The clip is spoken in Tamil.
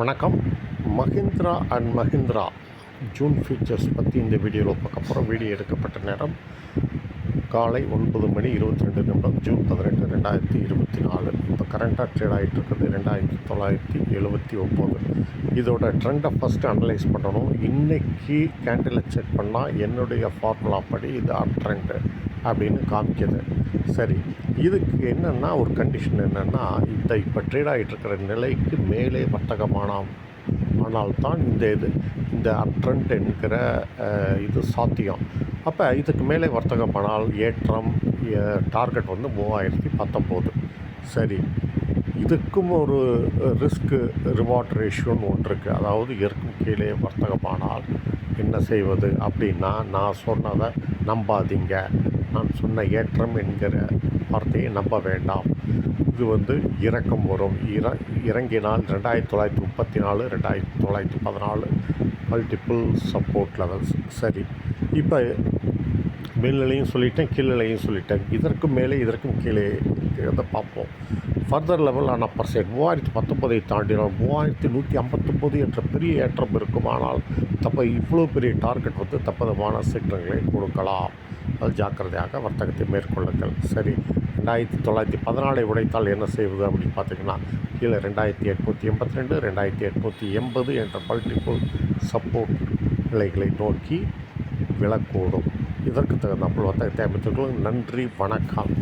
வணக்கம். Mahindra and Mahindra. June features பற்றி இந்த வீடியோவில் பார்க்க போகிறோம் வீடியோ எடுக்கப்பட்ட நேரம் காலை ஒன்பது மணி இருபத்தி ரெண்டு நிமிடம் ஜூன் பதினெட்டு ரெண்டாயிரத்தி இருபத்தி நாலு. இப்போ கரண்ட்டாக ட்ரேட் ஆகிட்டு இருக்குது ரெண்டாயிரத்தி தொள்ளாயிரத்தி எழுபத்தி ஒம்பது. இதோட ட்ரெண்டை ஃபஸ்ட்டு அனலைஸ் பண்ணணும். இன்றைக்கி கேண்டிலை செக் பண்ணால் என்னுடைய ஃபார்முலா படி இது அப் ட்ரெண்டு அப்படின்னு காமிக்குது. சரி இதுக்கு என்னென்னா ஒரு கண்டிஷன் என்னென்னா இந்த இப்போ ட்ரேட் ஆகிட்டு இருக்கிற நிலைக்கு மேலே வர்த்தகமான ஆனால் தான் இந்த இது இந்த அப்ட்ரெண்ட் என்கிற இது சாத்தியம். அப்போ இதுக்கு மேலே வர்த்தகமானால் ஏற்றம் டார்கெட் வந்து மூவாயிரத்தி பத்தொம்போது. சரி. இதுக்கும் ஒரு ரிஸ்க்கு ரிவார்ட் ரேஷியோன்னு ஒன்று இருக்குது அதாவது இருக்கும் கீழே வர்த்தகமானால் என்ன செய்வது அப்படின்னா நான் சொன்னதை நம்பாதீங்க. நான் சொன்ன ஏற்றம் என்கிற வார்த்தையை நம்ப வேண்டாம். இது வந்து இறக்கம் வரும். இற இறங்கினால் ரெண்டாயிரத்தி தொள்ளாயிரத்தி முப்பத்தி நாலு ரெண்டாயிரத்தி தொள்ளாயிரத்தி பதினாலு மல்டிப்புள் சப்போர்ட் லெவல்ஸ் சரி. இப்போ மேல்நிலையும் சொல்லிட்டேன் கீழ்நிலையும் சொல்லிட்டேன். இதற்கும் மேலே இதற்கும் கீழே இருக்கிறத பார்ப்போம். ஃபர்தர் லெவல் ஆனால் பர்சன்ட் மூவாயிரத்தி பத்தொன்பதை தாண்டினால் மூவாயிரத்தி நூற்றி ஐம்பத்தொம்போது என்ற பெரிய ஏற்றம் இருக்கும். ஆனால் தப்ப இவ்வளோ பெரிய டார்கெட் வந்து தப்பதமான சீற்றங்களை கொடுக்கலாம். அது ஜாக்கிரதையாக வர்த்தகத்தை மேற்கொள்ளுங்கள். சரி ரெண்டாயிரத்தி தொள்ளாயிரத்தி பதினாலை உடைத்தால் என்ன செய்வது அப்படின்னு பார்த்தீங்கன்னா கீழே ரெண்டாயிரத்தி எட்நூற்றி எண்பத்தி ரெண்டு ரெண்டாயிரத்தி எட்நூற்றி எண்பது என்ற மல்டிபிள் சப்போர்ட் நிலைகளை நோக்கி விழக்கூடும். இதற்கு தகுந்தாப்புல் வர்த்தகத்தை அமைத்துக்கொள்ளும் நன்றி வணக்கம்.